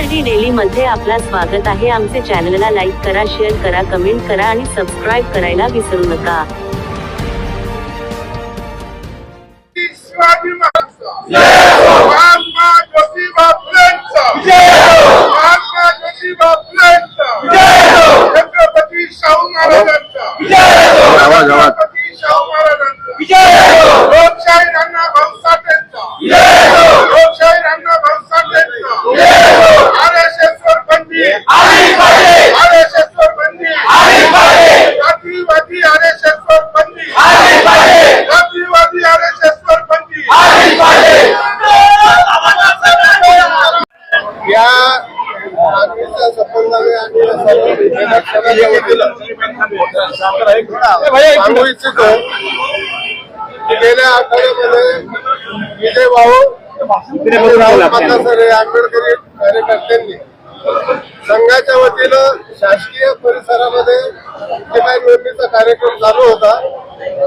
D daily मध्ये आपला स्वागत आहे. आमचे चॅनलला लाईक करा शेअर करा कमेंट करा आणि सबस्क्राईब करायला विसरू नका. शिवाजी महाराज. सांगू इच्छितो की गेल्या आठवड्यामध्ये विजय भाऊ आंबेडकरी कार्यकर्त्यांनी संघाच्या वतीनं शासकीय परिसरामध्ये जे काही निवडणुकीचा कार्यक्रम चालू होता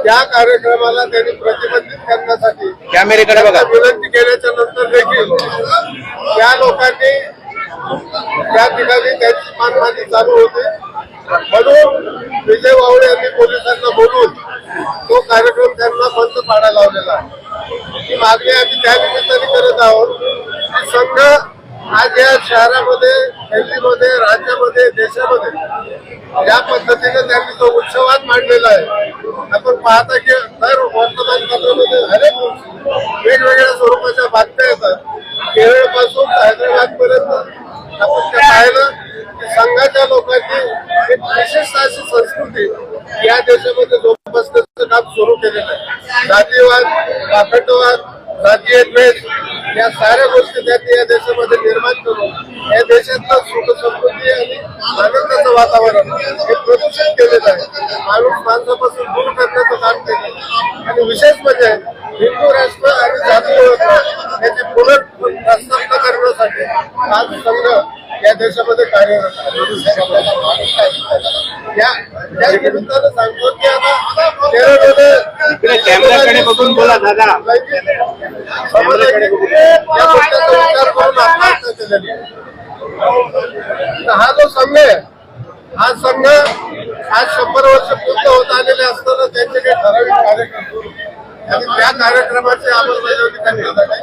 त्या कार्यक्रमाला त्यांनी प्रतिबंधित करण्यासाठी कॅमेरेकडे बघा. विनंती केल्याच्यानंतर देखील त्या लोकांनी त्या ठिकाणी त्यांची मानहानी चालू होती म्हणून विजय वावडे यांनी पोलिसांना बोलून तो कार्यक्रम त्यांना बंद पाडा लावलेला आहे. ही मागणी आम्ही त्या निमित्ताने करत आहोत की संघ आज या शहरामध्ये दिल्लीमध्ये राज्यामध्ये देशामध्ये या पद्धतीने त्यांनी तो उत्सवात मांडलेला आहे आपण पाहता की दर वर्तमानपत्रामध्ये अनेक वेगवेगळ्या स्वरूपाच्या बातम्या येतात केरळपासून हैदराबाद पर्यंत आपण ते पाहिलं की संघाच्या लोकांनी एक विशिष्ट अशी संस्कृती या देशामध्ये जोपासण्याचं काम सुरू केलेलं आहे जातीवाद पाखंडवाद जातीय द्वेष या साऱ्या गोष्टी त्यांनी या देशामध्ये निर्माण करून या देशातलं सुख समृद्धी आणि आनंदाचं वातावरण हे प्रदूषित केलेलं आहे. माणूस माणसापासून दूर करण्याचं काम केलं आणि विशेष म्हणजे हिंदू राष्ट्र आणि जाती ओळख याची पुनर्स्थापना करण्यासाठी आज संघ या देशामध्ये कार्यरत आहे या या निमित्तानं सांगतो की आता केरळमध्ये कॅमेराकडे बघून बोला दादा. हा जो संघ आहे हा संघ आज शंभर वर्ष पूर्ण होत आलेले असताना त्यांचे काही ठराविक कार्यक्रम आणि त्या कार्यक्रमाची अंमलबजावणी करण्यात आली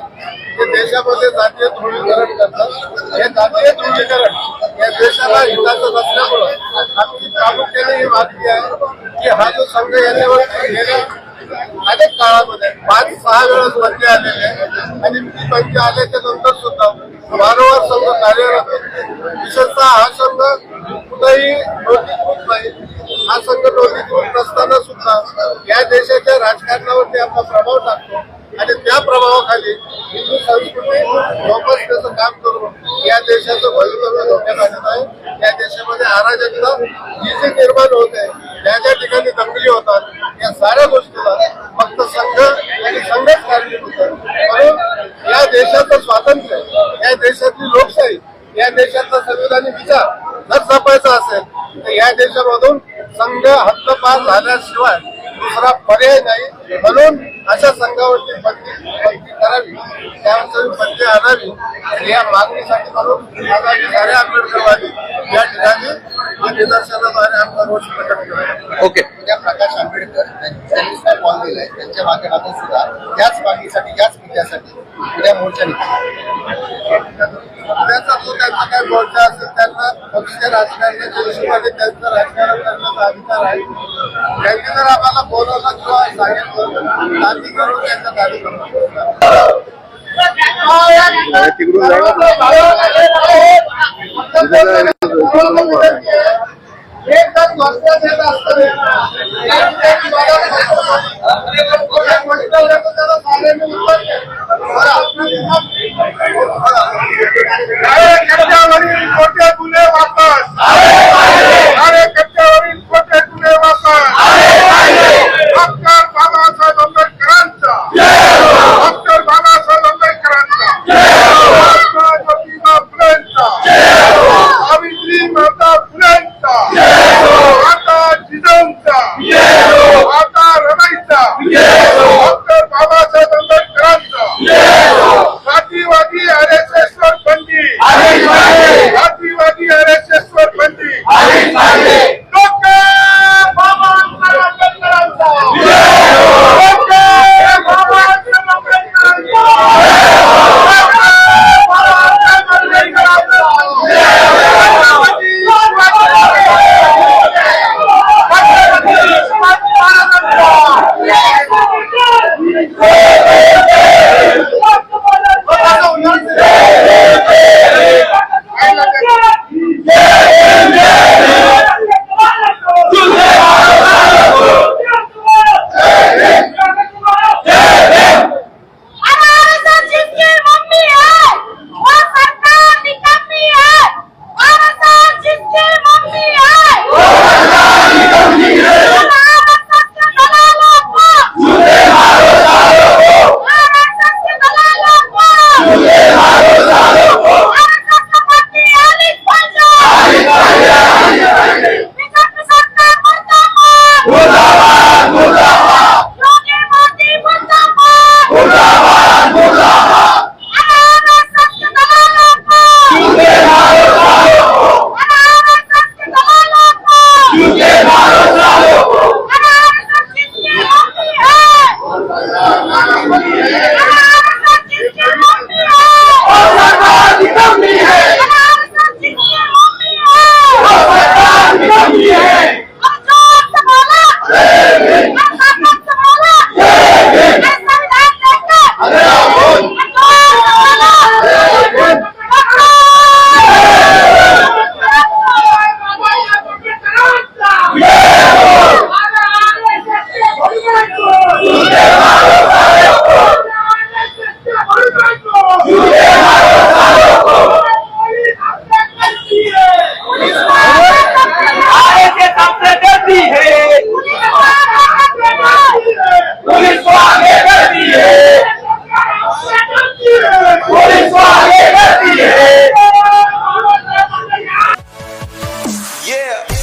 ते देशामध्ये जातीय ध्रुवीकरण करतात. हे जातीय ध्रुवीकरण या देशाला हिताचं नसल्यामुळं आमची प्रामुख्याने ही मागणी आहे की हा जो संघ याच्यावर गेल्या अनेक काळामध्ये पाच सहा वेळा बंदी आलेले आहे. आणि ती बंदी आल्याच्यानंतर सुद्धा वारंवार संघ कार्यरत विशेषतः हा संघ कुठेही नोंदणीकृत नाही. हा संघ नोंदणीकृत नसताना सुद्धा या देशाच्या राजकारणावरती आपला प्रभाव टाकतो. आणि त्या प्रभावाखाली हिंदू संस्कृती जोपासण्याचं काम करून या देशाचं भवितव्य धोक्यात आणत आहे. या देशामध्ये अराजकता ही जी निर्माण होते ज्या ज्या ठिकाणी दंगली होतात या साऱ्या गोष्टीला फक्त संघ आणि संघच कारणीभूत म्हणून या देशाचं स्वातंत्र्य या देशातली लोकशाही या देशाचा संविधानिक विचार जर जपायचा असेल तर या देशामधून संघ हद्दपार झाल्याशिवाय दुसरा पर्याय नाही. म्हणून अशा संघावरती बंदी बंदी करावी. त्यावर बंदी आणावी. आणि या मागणीसाठी म्हणून आम्ही सारे आंबेडकरवादी या ठिकाणी या निदर्शनाद्वारे आमचा रोष प्रकट केला ओके. उद्या प्रकाश आंबेडकर त्यां- त्यांनी काय कॉल दिलाय. त्यांच्या माध्यमातून सुद्धा याच मागणीसाठी याच मुद्द्यासाठी उद्या मोर्चा निघतो त्याचा जो त्यांचा काही मोर्चा असेल त्यांना पक्ष राजकारणाच्या हिशोबाने त्यांचं राजकारण करण्याचा अधिकार आहे. त्यांनी जर आम्हाला बोलवलं किंवा सांगितलं गांधी करून त्यांचा कार्यक्रम तिकडून एक तास वर्षात येत असताना Yeah.